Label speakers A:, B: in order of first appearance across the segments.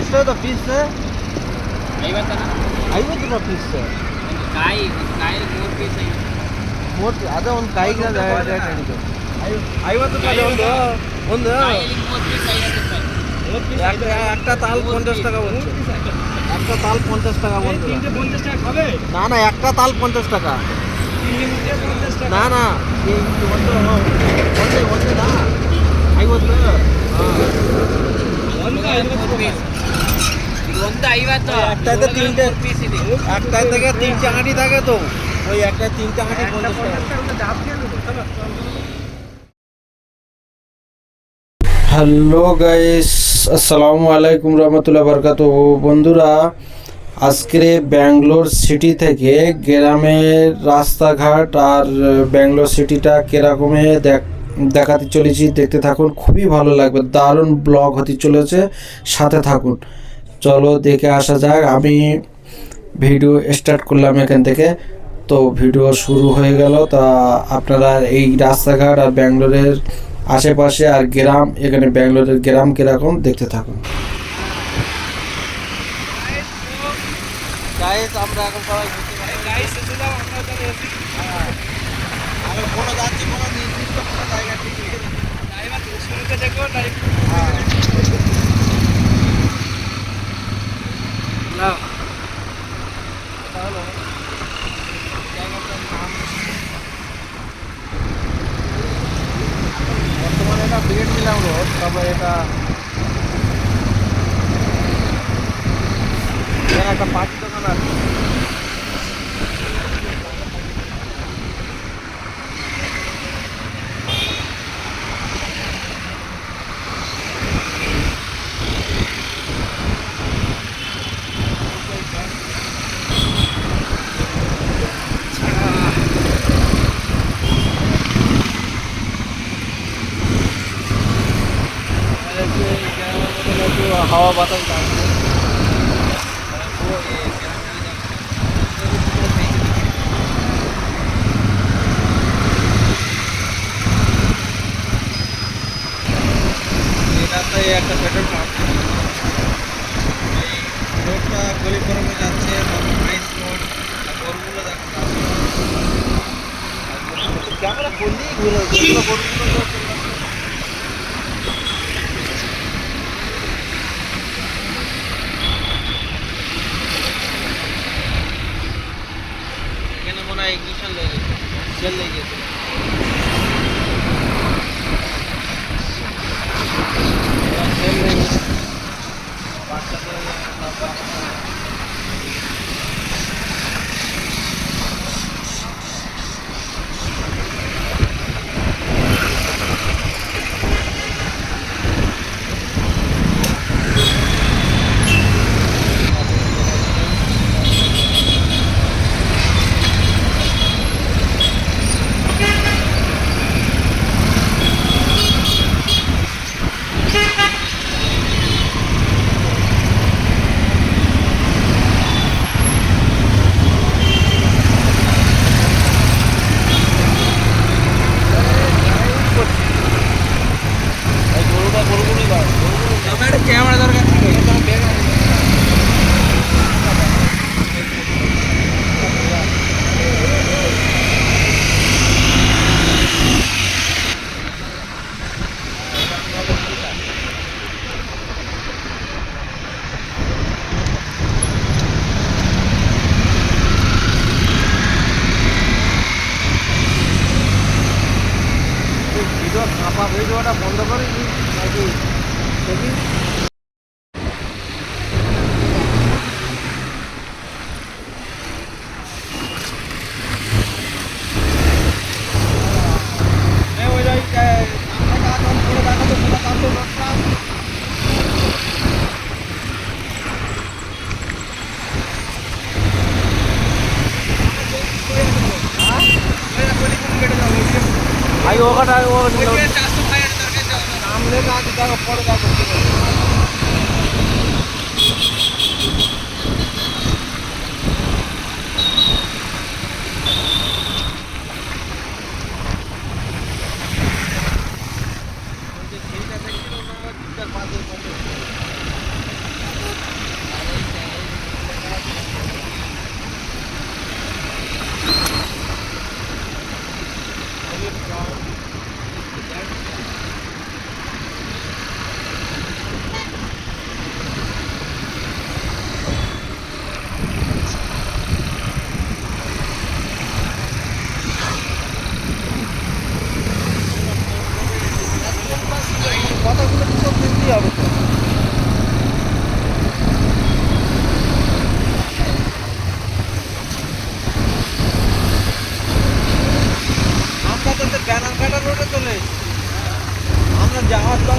A: ಎಷ್ಟದ piece
B: ಐವತ್ತನ
A: ಐವತ್ತು ರೂಪಾಯಿ piece
B: ಒಂದು ಕಾಯಿ ಒಂದು ಕಾಯಿಗೆ ಮೂರು ಪೀಸ್ ಐವತ್ತು
A: ಮೂವತ್ತು ಅದೇ ಒಂದು ಕಾಯಿಗೆ ರೇಟ್ ಹೇಳಿದ್ದು ಐವತ್ತು ರೂಪಾಯಿ ಒಂದು ಒಂದು
B: ಕಾಯಿಗೆ ಮೂರು ಪೀಸ್ ಐವತ್ತು ರೂಪಾಯಿ
A: একটা- একটা তাল পঞ্চাশ টাকা বলছে একটা তাল পঞ্চাশ টাকা বলছে না না একটা তাল পঞ্চাশ টাকা না না এই ಒಂದು ಒಂದೇ ಒಂದೇನಾ ಐವತ್ತು তো হ্যালো গাইস আসসালামু আলাইকুম রহমতুল্লাহ বরকাত বন্ধুরা আজকের ব্যাঙ্গলোর সিটি থেকে গ্রামের রাস্তাঘাট আর ব্যাঙ্গলোর সিটিটা কীরকমে দেখ দেখাতে চলেছি। দেখতে থাকুন খুবই ভালো লাগবে। দারুণ ব্লগ হতে চলেছে। সাথে থাকুন। চলো দেখে আসা যাক। আমি ভিডিও স্টার্ট করলাম এখান থেকে। তো ভিডিও শুরু হয়ে গেল। তা আপনারা এই রাস্তাঘাট আর ব্যাঙ্গালোরের আশেপাশে আর গ্রাম এখানে ব্যাঙ্গালোরের গ্রাম কীরকম দেখতে থাকুন। আমরা এখন সবাই আমি কোনো যাচ্ছি কোনো নির্দিষ্ট কোনো জায়গা ঠিক নেই। হ্যাঁ। এটা হলো জায়গাটার নাম বর্তমানে এটা ব্রিগেড মিলাম রোড তবে এটা এখানে একটা পার্টি দোকান আছে হাওয়া বাতাস লাগছে এটাতে একটা পেট্রোল পাম্প এই রোডটা গলিপুরমে যাচ্ছে নাইস রোড গরুগুলো দেখো ক্যামেরা করলেই ঘুরে যেগুলো গরুগুলো এখানে মনে হয় ইগনিশন লেগেছে সেল লেগেছে সেল লেগেছে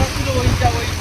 B: ওইটা
A: ওই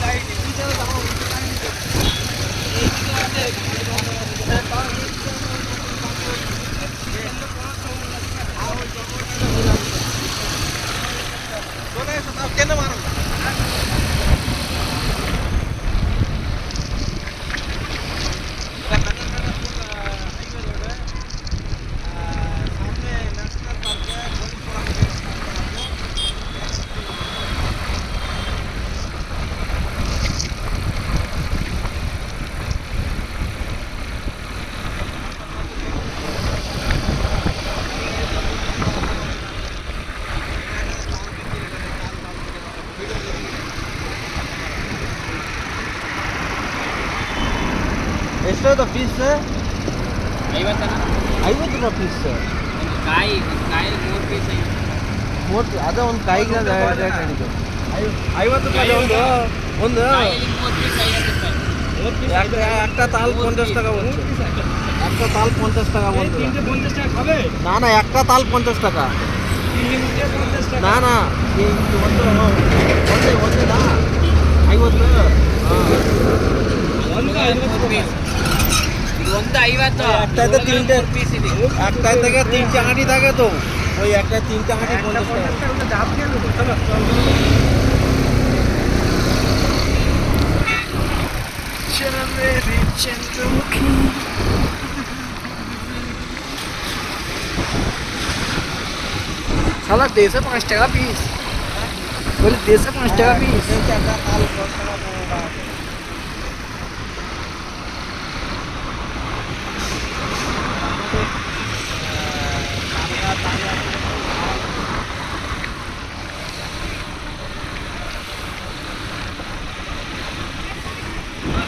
A: ಅದ ಒಂದು ಕಾಯಿಗೆ ರೇಟ್ ಹೇಳಿದ್ದು ಐವತ್ತು ರೂಪಾಯಿ ಒಂದು ಒಂದು
B: ಕಾಯಿಗೆ ಮೂರು ಪೀಸ್ ಐವತ್ತು ರೂಪಾಯಿ
A: একটা তাল পঞ্চাশ টাকা বলছে একটা তাল পঞ্চাশ টাকা বলছে না না একটা তাল পঞ্চাশ টাকা না না এই ಒಂದು ಒಂದೇ ಒಂದೇನಾ ಐವತ್ತು
B: ಮೂರು ಪೀಸ್ ಇದು ಒಂದು ಐವತ್ತು
A: একটা তিনটে
B: ಪೀಸ್ ಇದೆ
A: একটাই থেকে তিনটে হাঁটি থাকে তো। ওই একটা তিনটে হাঁটি পঞ্চাশ টাকা
B: শালা দেড়শো পাঁচ টাকা পিস বলি দেড়শো পাঁচ টাকা পিস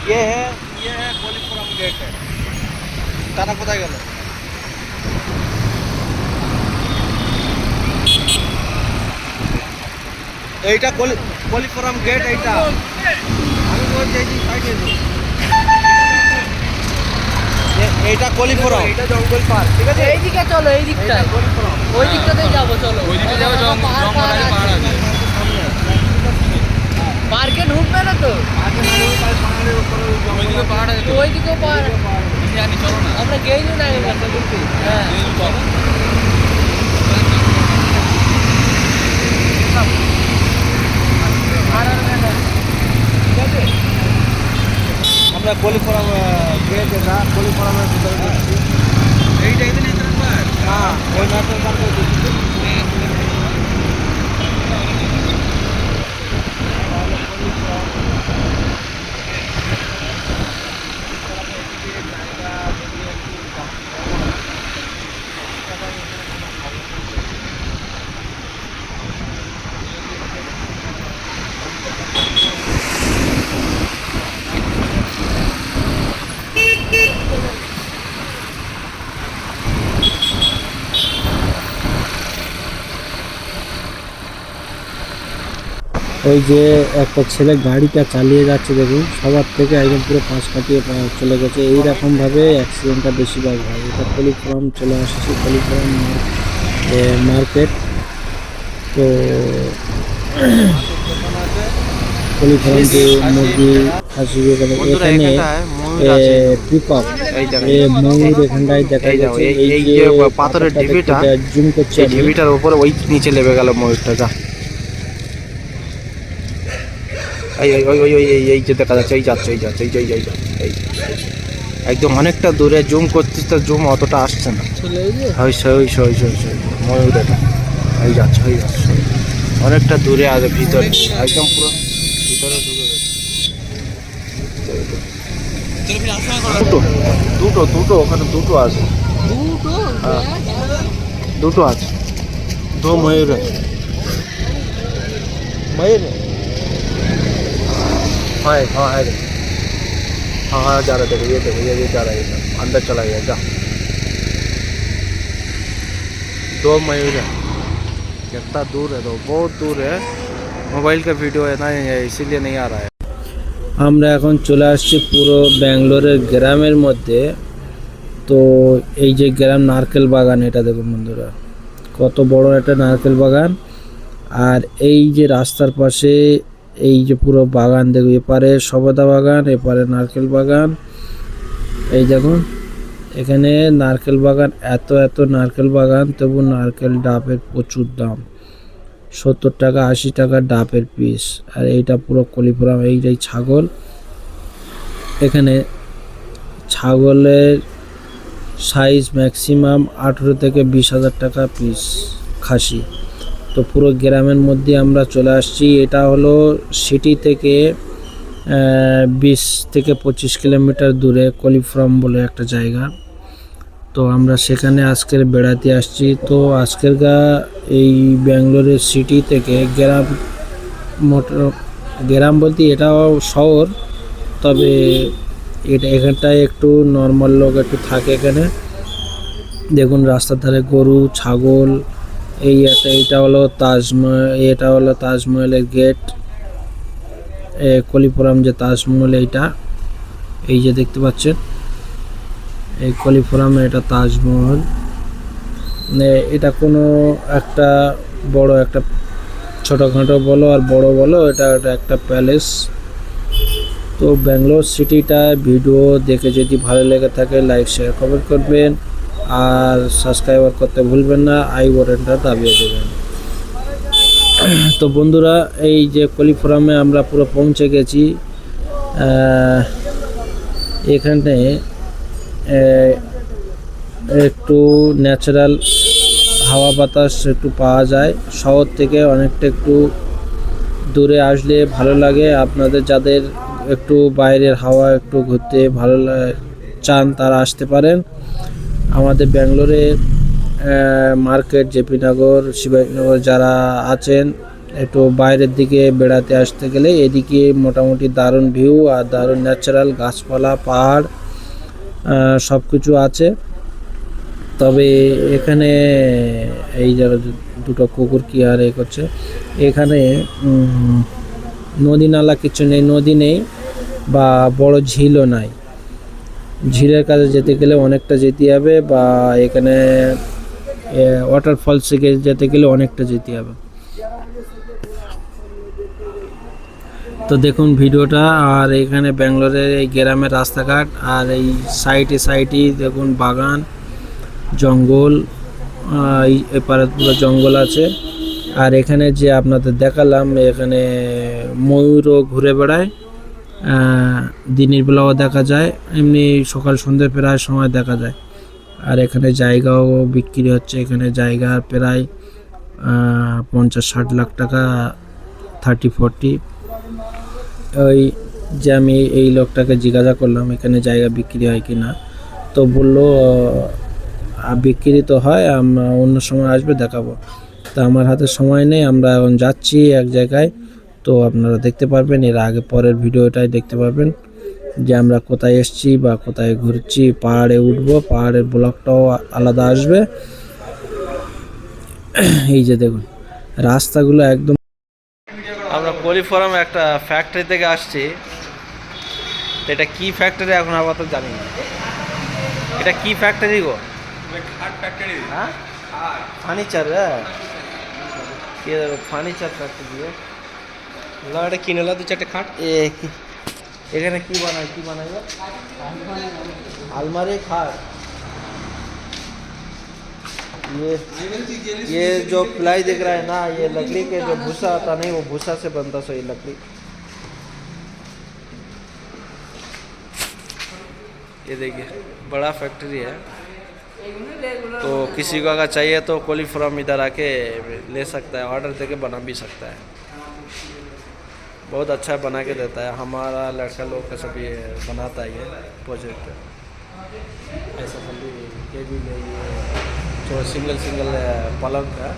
A: ये है ये है कोलीपुरम गेट है তারা কোথায় গেল এইটা কলি কলিপুরম গেট এইটা আমি বলছি এই যে সাইডে যে। এ- এইটা কলিপুরম এটা জঙ্গল পার্ক ঠিক আছে
B: এইদিকে চলো এই দিকটায় ওই দিকটাতেই যাবো চলো ওই দিকে যাবো পাহাড় পাহাড় আছে পার্কে ঢুকবে না তো? ওইদিকে পাহাড় আছে ওইদিকেও পাহাড় আমরা গেইনি না হ্যাঁ।
A: আমরা কলিপুরম গেট এটা কলিপুরমের ভিতরে ঢুকছি এইটা এখানে ন্যাশনাল পার্ক হ্যাঁ ওই ন্যাশনাল পার্কে
C: ওই যে একটা ছেলে গাড়িটা চালিয়ে যাচ্ছে দেখুন। সবার থেকে একদম পুরো পাশ কাটিয়ে চলে গেছে। এইরকম ভাবে অ্যাক্সিডেন্টটা বেশিরভাগ হয়। এটা কলিফর্ম চলে আসছে কলিফর্ম মার্কেট তো কলিফর্ম যে মুরগি খাসি এখানে পিকআপ ময়ূর এখানটায় দেখা যাচ্ছে।
A: এই- এই যে পাথরের ঢিবিটা,
C: জুম করছে
A: এই ঢিবিটার উপরে ওই নিচে নেমে গেল ময়ূরটা যা। এই ওই ওই ওই এই এই এই একদম অনেকটা দূরে জুম করতে তো জুম অতটা আসছে না। ওই ওই ওই যাচ্ছে অনেকটা দূরে আর ভিতরে একদম পুরো ভিতরে দুটো দুটো দুটো ওখানে দুটো আছে। দুটো? হ্যাঁ। হ্যাঁ, আছে। দু ময়ূর ময়ূর? है हाँ है, हाँ है हाँ हाँ जा रहा है देखो ये देखो ये ये जा रहा है ये सब, अंदर चला गया जा दो मयूर है कितना दूर है तो बहुत दूर है मोबाइल का वीडियो है ना ये इसीलिए नहीं आ रहा है
C: আমরা এখন চলে আসছি পুরো ব্যাঙ্গালোরের গ্রামের মধ্যে তো এই যে গ্রাম নারকেল বাগান এটা দেখুন বন্ধুরা কত বড় একটা নারকেল বাগান আর এই যে রাস্তার পাশে এই যে পুরো বাগান দেখুন এপারে সবেদা বাগান, এপারে নারকেল বাগান। এই দেখুন এখানে নারকেল বাগান, এত এত নারকেল বাগান, তবু নারকেল ডাবের প্রচুর দাম। সত্তর টাকা, আশি টাকা ডাবের পিস আর এইটা পুরো কলিপুরাম এই যে ছাগল। এখানে ছাগলের সাইজ ম্যাক্সিমাম আঠেরো থেকে বিশ হাজার টাকা পিস খাসি। তো পুরো গ্রামের মধ্যে আমরা চলে আসছি। এটা হলো সিটি থেকে বিশ থেকে পঁচিশ কিলোমিটার দূরে কলিফ্রম বলে একটা জায়গা। তো আমরা সেখানে আজকের বেড়াতে আসছি। তো আজকের গা এই ব্যাঙ্গালোরের সিটি থেকে গ্রাম মোটর গ্রাম বলতে এটাও শহর, তবে এটা এখানটায় একটু নর্মাল লোক একটু থাকে এখানে। দেখুন রাস্তার ধারে গরু, ছাগল এই একটা এটা হলো তাজমহল এটা হলো তাজমহলের গেট। কলিপুরাম যে তাজমহল এইটা, এই যে দেখতে পাচ্ছেন, এই কলিপুরামে এটা তাজমহল। এটা কোনো একটা বড় একটা ছোটোখাটো বলো আর বড় বলো, এটা একটা প্যালেস। তো ব্যাঙ্গালোর সিটিটা ভিডিও দেখে যদি ভালো লেগে থাকে, লাইক শেয়ার কমেন্ট করবেন। আর সাবস্ক্রাইবার করতে ভুলবেন না, আই বটনটা দাবিয়ে দেবেন। তো বন্ধুরা, এই যে কলিফোরামে আমরা পুরো পৌঁছে গেছি এখানে একটু ন্যাচারাল হাওয়া বাতাস একটু পাওয়া যায়। শহর থেকে অনেকটা একটু দূরে আসলে ভালো লাগে। আপনাদের যাদের একটু বাইরের হাওয়া একটু ঘুরতে ভালো চান তারা আসতে পারেন। আমাদের ব্যাঙ্গালোরে মার্কেট জেপি নগর শিবাজীনগর যারা আছেন, একটু বাইরের দিকে বেড়াতে আসতে গেলে এদিকে মোটামুটি দারুণ ভিউ আর দারুণ ন্যাচারাল গাছপালা, পাহাড় সব কিছু আছে। তবে এখানে এই দুটো কুকুর কি আর এ করছে, এখানে নদী নালা কিছু নেই, নদী নেই বা বড় ঝিলও নাই। ঝিলের কাছে যেতে গেলে অনেকটা যেতে হবে বা এখানে ওয়াটারফলসে যেতে গেলে অনেকটা যেতে হবে। তো দেখুন ভিডিওটা, আর এখানে ব্যাঙ্গালোরের এই গ্রামের রাস্তাঘাট, আর এই সাইডে সাইডে দেখুন বাগান, জঙ্গল এই এপারে পুরো জঙ্গল আছে। আর এখানে যে আপনাদের দেখালাম, এখানে ময়ূরও ঘুরে বেড়ায়। দিনের বেলাও দেখা যায়, এমনি সকাল সন্ধ্যে প্রায় সময় দেখা যায়। আর এখানে জায়গাও বিক্রি হচ্ছে, এখানে জায়গা প্রায় পঞ্চাশ ষাট লাখ টাকা থার্টি ফোরটি ওই যে আমি এই লোকটাকে জিজ্ঞাসা করলাম, এখানে জায়গা বিক্রি হয় কি না? তো বলল বিক্রি তো হয়, আমরা অন্য সময় আসবে, দেখাবো। তা আমার হাতে সময় নেই, আমরা এখন যাচ্ছি এক জায়গায়। তো আপনারা দেখতে পারবেন এর আগে পরের ভিডিওটাই দেখতে পারবেন যে আমরা কোথায় এসছি বা কোথায় ঘুরছি পাহাড়ে উঠবো পাহাড়ের ব্লকটাও আলাদা আসবে। এই যে দেখুন রাস্তাগুলো একদম আমরা কলিফোরাম একটা ফ্যাক্টরি থেকে আসছি। এটা কি ফ্যাক্টরি এখন আপাতত জানি না। এটা কি ফ্যাক্টরি গো? হ্যাঁ? ফার্নিচার হ্যাঁ। কি ফার্নিচার ফ্যাক্টরি
B: না এটা কিনে এলা দু চারটে খাট
C: এ কি এখানে কি বানায় কি বানায় গো? আলমারি খাট ये ये जो प्लाई दिख रहा है ना ये लकड़ी के जो भूसा आता नहीं वो भूसा से बनता सो ये लकड़ी ये देखिए बड़ा फैक्ट्री है तो किसी को अगर चाहिए तो कोलीफ्रॉम इधर आके ले सकता है ऑर्डर देके बना भी सकता है बहुत अच्छा बना के देता है। हमारा लड़का लोग का सब ये बनाता है ये प्रोजेक्ट ऐसा सब ये भी ये जो सिंगल सिंगल पलंग है